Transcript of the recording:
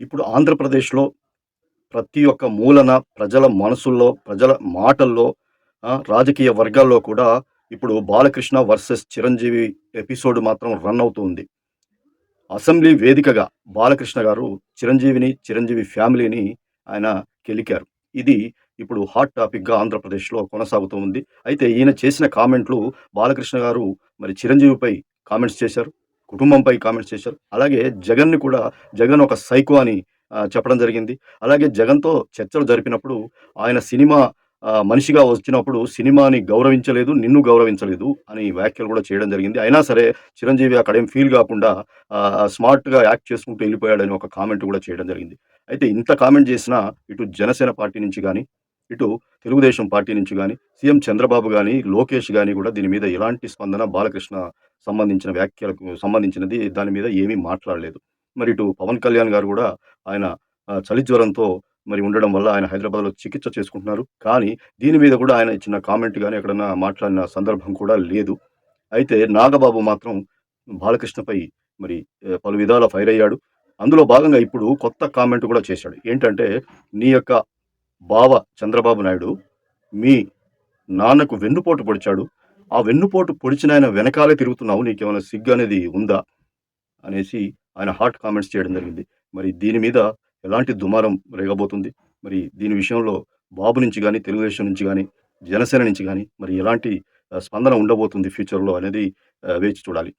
ఇప్పుడు ఆంధ్రప్రదేశ్‌లో ప్రతి ఒక్క మూలన ప్రజల మనసుల్లో, ప్రజల మాటల్లో రాజకీయ వర్గాల్లో కూడా ఇప్పుడు 'బాలకృష్ణ వర్సెస్ చిరంజీవి' ఎపిసోడ్ మాత్రం రన్ అవుతుంది అసెంబ్లీ వేదికగా బాలకృష్ణ గారు చిరంజీవిని, చిరంజీవి ఫ్యామిలీని ఆయన కెలికారు. ఇది ఇప్పుడు హాట్ టాపిక్‌గా ఆంధ్రప్రదేశ్‌లో కొనసాగుతూ ఉంది. అయితే ఈయన చేసిన కామెంట్లు బాలకృష్ణ గారు మరి చిరంజీవిపై కామెంట్స్ చేశారు. కుటుంబంపై కామెంట్స్ చేశారు. అలాగే జగన్‌ని కూడా జగన్ ఒక సైకో అని చెప్పడం జరిగింది. అలాగే జగన్‌తో చర్చలు జరిపినప్పుడు ఆయన సినిమా మనిషిగా వచ్చినప్పుడు సినిమాని గౌరవించలేదు, నిన్ను గౌరవించలేదు అని వ్యాఖ్యలు కూడా చేయడం జరిగింది. అయినా సరే చిరంజీవి అక్కడేం ఫీల్ కాకుండా స్మార్ట్‌గా యాక్ట్ చేసుకుంటూ వెళ్ళిపోయాడని ఒక కామెంట్ కూడా చేయడం జరిగింది. అయితే ఇంత కామెంట్ చేసినా ఇటు జనసేన పార్టీ నుంచి కానీ ఇటు తెలుగుదేశం పార్టీ నుంచి కానీ సీఎం చంద్రబాబు కానీ లోకేష్ కానీ కూడా దీని మీద ఎలాంటి స్పందన బాలకృష్ణ సంబంధించిన వ్యాఖ్యలకు సంబంధించినది దాని మీద ఏమీ మాట్లాడలేదు. మరి ఇటు పవన్ కళ్యాణ్ గారు కూడా ఆయన చలి జ్వరంతో మరి ఉండడం వల్ల ఆయన హైదరాబాద్‌లో చికిత్స చేసుకుంటున్నారు. కానీ దీని మీద కూడా ఆయన ఇచ్చిన కామెంట్ కానీ ఎక్కడన్నా మాట్లాడిన సందర్భం కూడా లేదు. అయితే నాగబాబు మాత్రం బాలకృష్ణపై మరి పలు విధాల ఫైర్ అయ్యాడు. అందులో భాగంగా ఇప్పుడు కొత్త కామెంట్ కూడా చేశాడు. ఏంటంటే, "నీ యొక్క బావ చంద్రబాబు నాయుడు మీ నాన్నకు వెన్నుపోటు పొడిచాడు. ఆ వెన్నుపోటు పొడిచిన ఆయన వెనకాలే తిరుగుతున్నావు. నీకేమైనా సిగ్గు అనేది ఉందా?" అనేసి ఆయన హాట్ కామెంట్స్ చేయడం జరిగింది. మరి దీని మీద ఎలాంటి దుమారం రేగబోతుంది? మరి దీని విషయంలో బాబు నుంచి కానీ తెలుగుదేశం నుంచి కానీ జనసేన నుంచి కానీ మరి ఎలాంటి స్పందన ఉండబోతుంది ఫ్యూచర్‌లో అనేది వేచి చూడాలి.